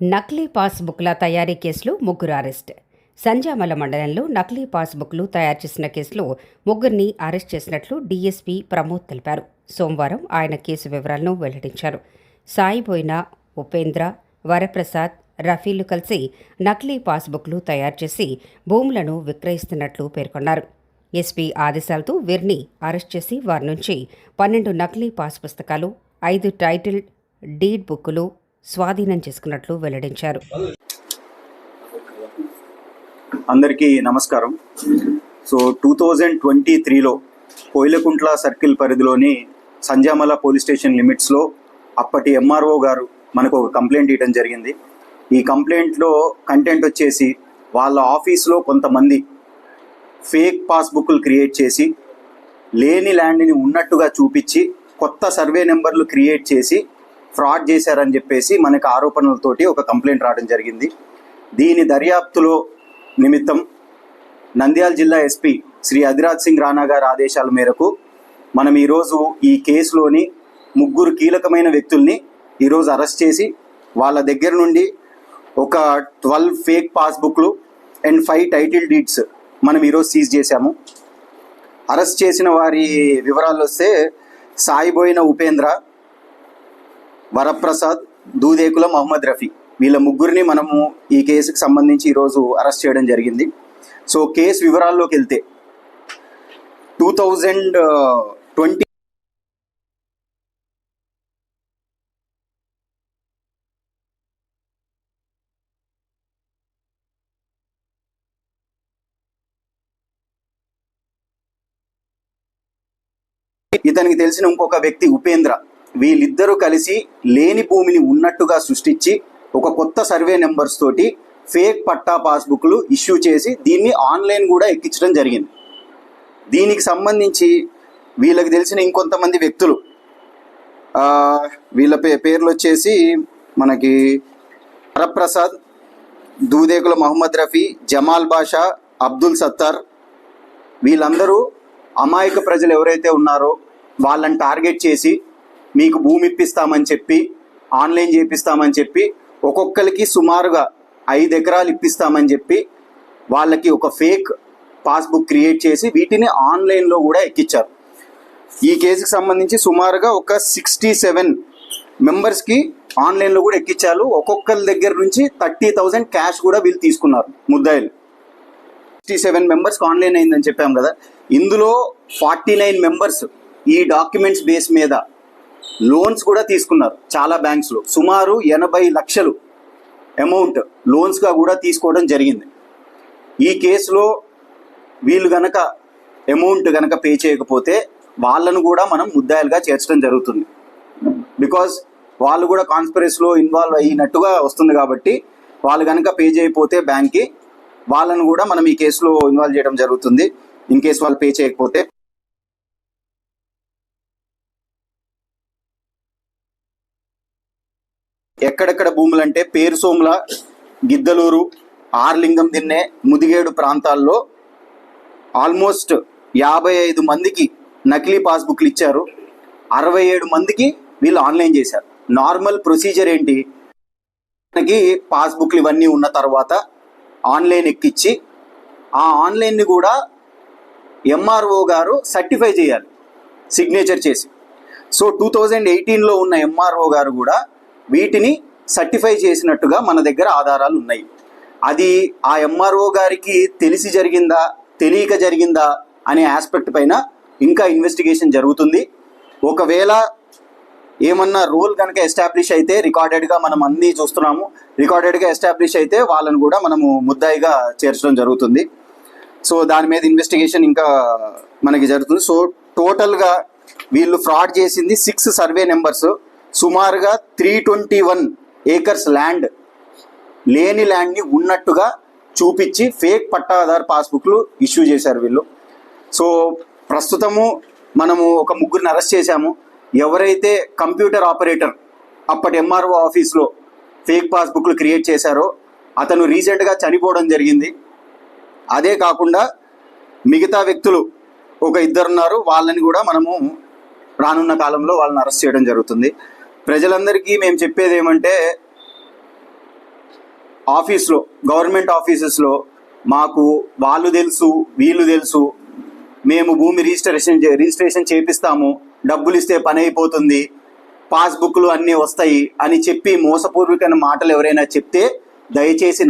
నకిలీ పాస్బుక్ల తయారీ కేసులో ముగ్గురు అరెస్ట్. సంజామల మండలంలో నకిలీ పాస్బుక్లు తయారు చేసిన కేసులో ముగ్గురిని అరెస్ట్ చేసినట్లు డీఎస్పీ ప్రమోద్ తెలిపారు. సోమవారం ఆయన కేసు వివరాలను వెల్లడించారు. సాయిబోయిన ఉపేంద్ర వరప్రసాద్ రఫీలు కలిసి నకిలీ పాస్బుక్లు తయారు చేసి భూములను విక్రయిస్తున్నట్లు పేర్కొన్నారు. ఎస్పీ ఆదేశాలతో వీరిని అరెస్ట్ చేసి వారి నుంచి పన్నెండు నకిలీ పాస్ పుస్తకాలు ఐదు టైటిల్ డీడ్ బుక్కులు స్వాధీనం చేసుకున్నట్లు వెల్లడించారు. అందరికీ నమస్కారం. సో టూ థౌజండ్ ట్వంటీ త్రీలో కోయిలకుంట్ల సర్కిల్ పరిధిలోని సంజామల పోలీస్ స్టేషన్ లిమిట్స్లో అప్పటి ఎంఆర్ఓ గారు మనకు ఒక కంప్లైంట్ ఇవ్వడం జరిగింది. ఈ కంప్లైంట్లో కంటెంట్ వచ్చేసి వాళ్ళ ఆఫీస్లో కొంతమంది ఫేక్ పాస్బుక్లు క్రియేట్ చేసి లేని ల్యాండ్ని ఉన్నట్టుగా చూపించి కొత్త సర్వే నెంబర్లు క్రియేట్ చేసి ఫ్రాడ్ చేశారని చెప్పేసి మనకు ఆరోపణలతోటి ఒక కంప్లైంట్ రావడం జరిగింది. దీని దర్యాప్తులో నిమిత్తం నంద్యాల జిల్లా ఎస్పీ శ్రీ అధిరాజ్ సింగ్ రాణా గారి ఆదేశాల మేరకు మనం ఈరోజు ఈ కేసులోని ముగ్గురు కీలకమైన వ్యక్తుల్ని ఈరోజు అరెస్ట్ చేసి వాళ్ళ దగ్గర నుండి ఒక ట్వెల్వ్ ఫేక్ పాస్బుక్లు అండ్ ఫైవ్ టైటిల్ డీడ్స్ మనం ఈరోజు సీజ్ చేశాము. అరెస్ట్ చేసిన వారి వివరాలు వస్తే సాయిబోయిన ఉపేంద్ర వరప్రసాద్ దూదేకుల మహమ్మద్ రఫీ. వీళ్ళ ముగ్గురిని మనము ఈ కేసుకు సంబంధించి ఈరోజు అరెస్ట్ చేయడం జరిగింది. సో కేసు వివరాల్లోకి వెళ్తే టూ థౌజండ్ ట్వంటీ ఇతనికి తెలిసిన ఇంకొక వ్యక్తి ఉపేంద్ర. వీళ్ళిద్దరూ కలిసి లేని భూమిని ఉన్నట్టుగా సృష్టించి ఒక కొత్త సర్వే నెంబర్స్ తోటి ఫేక్ పట్టా పాస్బుక్లు ఇష్యూ చేసి దీన్ని ఆన్లైన్ కూడా ఎక్కించడం జరిగింది. దీనికి సంబంధించి వీళ్ళకి తెలిసిన ఇంకొంతమంది వ్యక్తులు వీళ్ళ పే పేర్లు వచ్చేసి మనకి హరప్రసాద్ దూదేకుల మహమ్మద్ రఫీ జమాల్ బాషా అబ్దుల్ సత్తార్. వీళ్ళందరూ అమాయక ప్రజలు ఎవరైతే ఉన్నారో వాళ్ళని టార్గెట్ చేసి మీకు భూమి ఇప్పిస్తామని చెప్పి ఆన్లైన్ చేపిస్తామని చెప్పి ఒక్కొక్కరికి సుమారుగా ఐదు ఎకరాలు ఇప్పిస్తామని చెప్పి వాళ్ళకి ఒక ఫేక్ పాస్బుక్ క్రియేట్ చేసి వీటిని ఆన్లైన్లో కూడా ఎక్కించారు ఈ కేసుకి సంబంధించి సుమారుగా ఒక సిక్స్టీ సెవెన్ మెంబర్స్కి ఆన్లైన్లో కూడా ఎక్కించారు ఒక్కొక్కరి దగ్గర నుంచి థర్టీ థౌజండ్ క్యాష్ కూడా వీళ్ళు తీసుకున్నారు ముద్దాయిలు. సిక్స్టీ సెవెన్ మెంబర్స్కి ఆన్లైన్ అయిందని చెప్పాం కదా. ఇందులో ఫార్టీ నైన్ మెంబర్స్ ఈ డాక్యుమెంట్స్ బేస్ మీద లోన్స్ కూడా తీసుకున్నారు చాలా బ్యాంక్స్లో సుమారు ఎనభై లక్షలు అమౌంట్ లోన్స్గా కూడా తీసుకోవడం జరిగింది. ఈ కేసులో వీళ్ళు గనక అమౌంట్ గనక పే చేయకపోతే వాళ్ళను కూడా మనం ముద్దాయిలుగా చేర్చడం జరుగుతుంది. బికాజ్ వాళ్ళు కూడా కాన్స్పరెన్స్లో ఇన్వాల్వ్ అయినట్టుగా వస్తుంది కాబట్టి వాళ్ళు కనుక పే చేయకపోతే బ్యాంక్కి వాళ్ళను కూడా మనం ఈ కేసులో ఇన్వాల్వ్ చేయడం జరుగుతుంది. ఇన్ కేసు వాళ్ళు పే చేయకపోతే ఎక్కడెక్కడ భూములు అంటే పేరు సోముల గిద్దలూరు ఆర్లింగం దిన్నే ముదిగేడు ప్రాంతాల్లో ఆల్మోస్ట్ యాభై ఐదు మందికి నకిలీ పాస్బుక్లు ఇచ్చారు. అరవై ఏడు మందికి వీళ్ళు ఆన్లైన్ చేశారు. నార్మల్ ప్రొసీజర్ ఏంటి? మనకి పాస్బుక్లు ఇవన్నీ ఉన్న తర్వాత ఆన్లైన్ ఎక్కిచ్చి ఆ ఆన్లైన్ని కూడా ఎంఆర్ఓ గారు సర్టిఫై చేయాలి. సిగ్నేచర్ చేసి. సో టూ థౌజండ్ ఎయిటీన్లో ఉన్న ఎంఆర్ఓ గారు కూడా వీటిని సర్టిఫై చేసినట్టుగా మన దగ్గర ఆధారాలు ఉన్నాయి. అది ఆ ఎంఆర్ఓ గారికి తెలిసి జరిగిందా తెలియక జరిగిందా అనే ఆస్పెక్ట్ పైన ఇంకా ఇన్వెస్టిగేషన్ జరుగుతుంది. ఒకవేళ ఏమన్నా రూల్ కనుక ఎస్టాబ్లిష్ అయితే రికార్డెడ్గా మనం అన్నీ చూస్తున్నాము. రికార్డెడ్గా ఎస్టాబ్లిష్ అయితే వాళ్ళని కూడా మనము ముద్దాయిగా చేర్చడం జరుగుతుంది. సో దాని మీద ఇన్వెస్టిగేషన్ ఇంకా మనకి జరుగుతుంది. సో టోటల్గా వీళ్ళు ఫ్రాడ్ చేసింది సిక్స్ సర్వే నెంబర్స్ సుమారుగా three twenty one acres land లేని ల్యాండ్ని ఉన్నట్టుగా చూపించి ఫేక్ పట్టాదార్ పాస్బుక్లు ఇష్యూ చేశారు వీళ్ళు. సో ప్రస్తుతము మనము ఒక ముగ్గురిని అరెస్ట్ చేశాము. ఎవరైతే కంప్యూటర్ ఆపరేటర్ అప్పటి ఎంఆర్ఓ ఆఫీస్లో ఫేక్ పాస్బుక్లు క్రియేట్ చేశారో అతను రీసెంట్గా చనిపోవడం జరిగింది. అదే కాకుండా మిగతా వ్యక్తులు ఒక ఇద్దరున్నారు. వాళ్ళని కూడా మనము రానున్న కాలంలో వాళ్ళని అరెస్ట్ చేయడం జరుగుతుంది. ప్రజలందరికీ మేము చెప్పేది ఏమంటే ఆఫీస్లో గవర్నమెంట్ ఆఫీసెస్లో మాకు వాళ్ళు తెలుసు వీళ్ళు తెలుసు మేము భూమి రిజిస్ట్రేషన్ చే- రిజిస్ట్రేషన్ చేపిస్తాము డబ్బులు ఇస్తే పని అయిపోతుంది పాస్బుక్లు అన్నీ వస్తాయి అని చెప్పి మోసపూర్వకమైన మాటలు ఎవరైనా చెప్తే దయచేసి